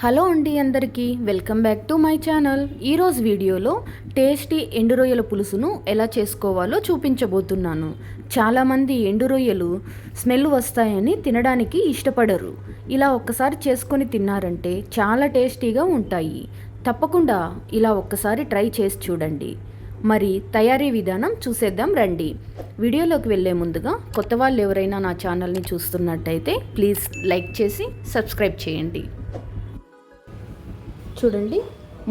Hello అండి అందరికీ welcome back to my channel. ఈరోజు వీడియోలో టేస్టీ ఎండు రొయ్యల పులుసును ఎలా చేసుకోవాలో చూపించబోతున్నాను. చాలామంది ఎండు రొయ్యలు స్మెల్ వస్తాయని తినడానికి ఇష్టపడరు. ఇలా ఒక్కసారి చేసుకొని తిన్నారంటే చాలా టేస్టీగా ఉంటాయి. తప్పకుండా ఇలా ఒక్కసారి ట్రై చేసి చూడండి. మరి తయారీ విధానం చూసేద్దాం రండి. వీడియోలోకి వెళ్ళే ముందుగా కొత్త వాళ్ళు ఎవరైనా నా ఛానల్ని చూస్తున్నట్టయితే ప్లీజ్ లైక్ చేసి సబ్స్క్రైబ్ చేయండి. చూడండి.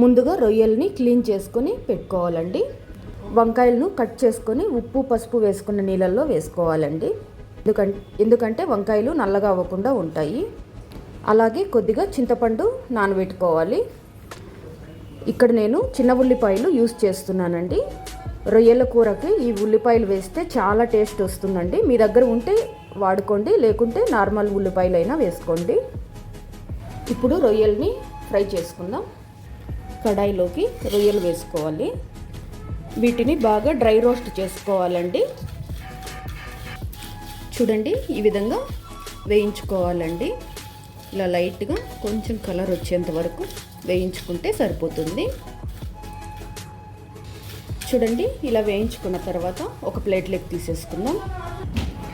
ముందుగా రొయ్యల్ని క్లీన్ చేసుకొని పెట్టుకోవాలండి. వంకాయలను కట్ చేసుకొని ఉప్పు పసుపు వేసుకున్న నీళ్ళల్లో వేసుకోవాలండి. ఎందుకంటే ఎందుకంటే వంకాయలు నల్లగా అవ్వకుండా ఉంటాయి. అలాగే కొద్దిగా చింతపండు నానబెట్టుకోవాలి. ఇక్కడ నేను చిన్న ఉల్లిపాయలు యూస్ చేస్తున్నానండి. రొయ్యల కూరకి ఈ ఉల్లిపాయలు వేస్తే చాలా టేస్ట్ వస్తుందండి. మీ దగ్గర ఉంటే వాడుకోండి లేకుంటే నార్మల్ ఉల్లిపాయలు అయినా వేసుకోండి. ఇప్పుడు రొయ్యల్ని ఫ్రై చేసుకుందాం. కడాయిలోకి రొయ్యలు వేసుకోవాలి. వీటిని బాగా డ్రై రోస్ట్ చేసుకోవాలండి. చూడండి ఈ విధంగా వేయించుకోవాలండి. ఇలా లైట్గా కొంచెం కలర్ వచ్చేంత వరకు వేయించుకుంటే సరిపోతుంది. చూడండి ఇలా వేయించుకున్న తర్వాత ఒక ప్లేట్లోకి తీసేసుకుందాం.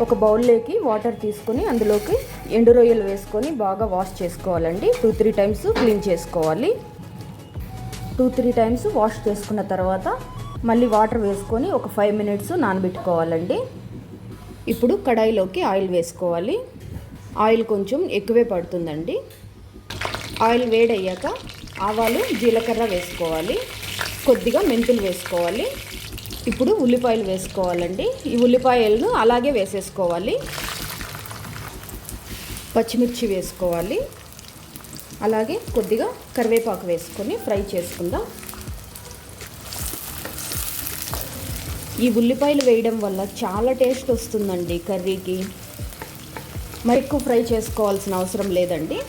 ఒక బౌల్లోకి వాటర్ తీసుకొని అందులోకి ఎండు రొయ్యలు వేసుకొని బాగా వాష్ చేసుకోవాలండి. టూ త్రీ టైమ్స్ క్లీన్ చేసుకోవాలి. టూ త్రీ టైమ్స్ వాష్ చేసుకున్న తర్వాత మళ్ళీ వాటర్ వేసుకొని ఒక ఫైవ్ మినిట్స్ నానబెట్టుకోవాలండి. ఇప్పుడు కడాయిలోకి ఆయిల్ వేసుకోవాలి. ఆయిల్ కొంచెం ఎక్కువే పడుతుందండి. ఆయిల్ వేడయ్యాక ఆవాలు జీలకర్ర వేసుకోవాలి. కొద్దిగా మెంతులు వేసుకోవాలి. ఇప్పుడు ఉల్లిపాయలు వేసుకోవాలండి. ఈ ఉల్లిపాయలను అలాగే వేసేసుకోవాలి. పచ్చిమిర్చి వేసుకోవాలి. అలాగే కొద్దిగా కరివేపాకు వేసుకొని ఫ్రై చేసుకుందాం. ఈ ఉల్లిపాయలు వేయడం వల్ల చాలా టేస్ట్ వస్తుందండి కర్రీకి. మరి ఎక్కువ ఫ్రై చేసుకోవాల్సిన అవసరం లేదండి.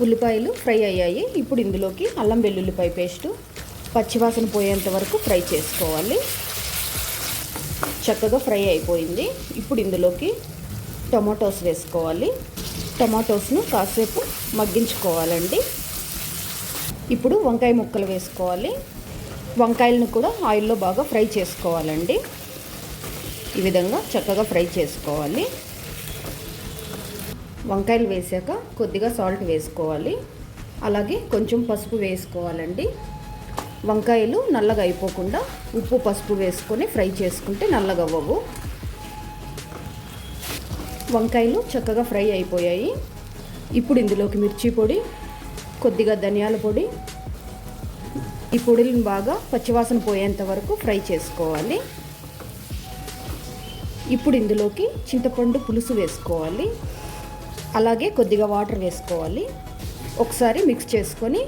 ఉల్లిపాయలు ఫ్రై అయ్యాయి. ఇప్పుడు ఇందులోకి అల్లం వెల్లుల్లిపాయ పేస్టు పచ్చివాసన పోయేంత వరకు ఫ్రై చేసుకోవాలి. చక్కగా ఫ్రై అయిపోయింది. ఇప్పుడు ఇందులోకి టమాటోస్ వేసుకోవాలి. టమాటోస్ను కాసేపు మగ్గించుకోవాలండి. ఇప్పుడు వంకాయ ముక్కలు వేసుకోవాలి. వంకాయలను కూడా ఆయిల్లో బాగా ఫ్రై చేసుకోవాలండి. ఈ విధంగా చక్కగా ఫ్రై చేసుకోవాలి. వంకాయలు వేసాక కొద్దిగా సాల్ట్ వేసుకోవాలి. అలాగే కొంచెం పసుపు వేసుకోవాలండి. వంకాయలు నల్లగా అయిపోకుండా ఉప్పు పసుపు వేసుకొని ఫ్రై చేసుకుంటే నల్లగా అవ్వవు. వంకాయలు చక్కగా ఫ్రై అయిపోయాయి. ఇప్పుడు ఇందులోకి మిర్చి పొడి కొద్దిగా ధనియాల పొడి. ఈ పొడిని బాగా పచ్చివాసన పోయేంత వరకు ఫ్రై చేసుకోవాలి. ఇప్పుడు ఇందులోకి చింతపండు పులుసు వేసుకోవాలి. అలాగే కొద్దిగా వాటర్ వేసుకోవాలి. ఒకసారి మిక్స్ చేసుకొని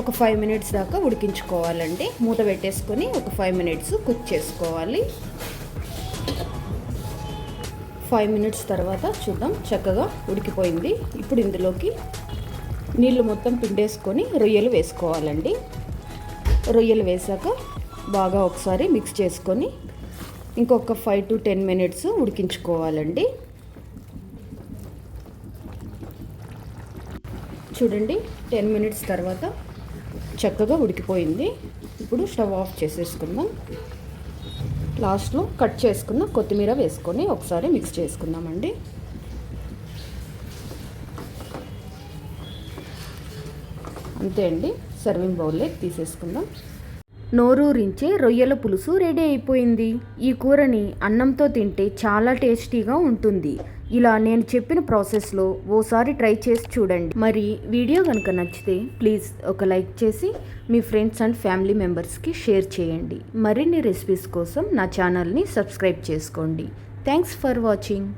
ఒక ఫైవ్ మినిట్స్ దాకా ఉడికించుకోవాలండి. మూత పెట్టేసుకొని ఒక ఫైవ్ మినిట్స్ కుక్ చేసుకోవాలి. ఫైవ్ మినిట్స్ తర్వాత చూద్దాం చక్కగా ఉడికిపోయింది. ఇప్పుడు ఇందులోకి నీళ్ళు మొత్తం పిండేసుకొని రొయ్యలు వేసుకోవాలండి. రొయ్యలు వేసాక బాగా ఒకసారి మిక్స్ చేసుకొని ఇంకొక ఫైవ్ టు టెన్ మినిట్స్ ఉడికించుకోవాలండి. చూడండి టెన్ మినిట్స్ తర్వాత చక్కగా ఉడికిపోయింది. ఇప్పుడు స్టవ్ ఆఫ్ చేసేసుకుందాం. లాస్ట్లో కట్ చేసుకున్న కొత్తిమీర వేసుకొని ఒకసారి మిక్స్ చేసుకుందామండి. అంతే అండి సర్వింగ్ బౌల్లో తీసేసుకుందాం. నోరూరించే రొయ్యల పులుసు రెడీ అయిపోయింది. ఈ కూరని అన్నంతో తింటే చాలా టేస్టీగా ఉంటుంది. ఇలా నేను చెప్పిన ప్రాసెస్లో ఓసారి ట్రై చేసి చూడండి. మరి వీడియో కనుక నచ్చితే ప్లీజ్ ఒక లైక్ చేసి మీ ఫ్రెండ్స్ అండ్ ఫ్యామిలీ మెంబర్స్కి షేర్ చేయండి. మరిన్ని రెసిపీస్ కోసం నా ఛానల్ని సబ్స్క్రైబ్ చేసుకోండి. Thanks for watching.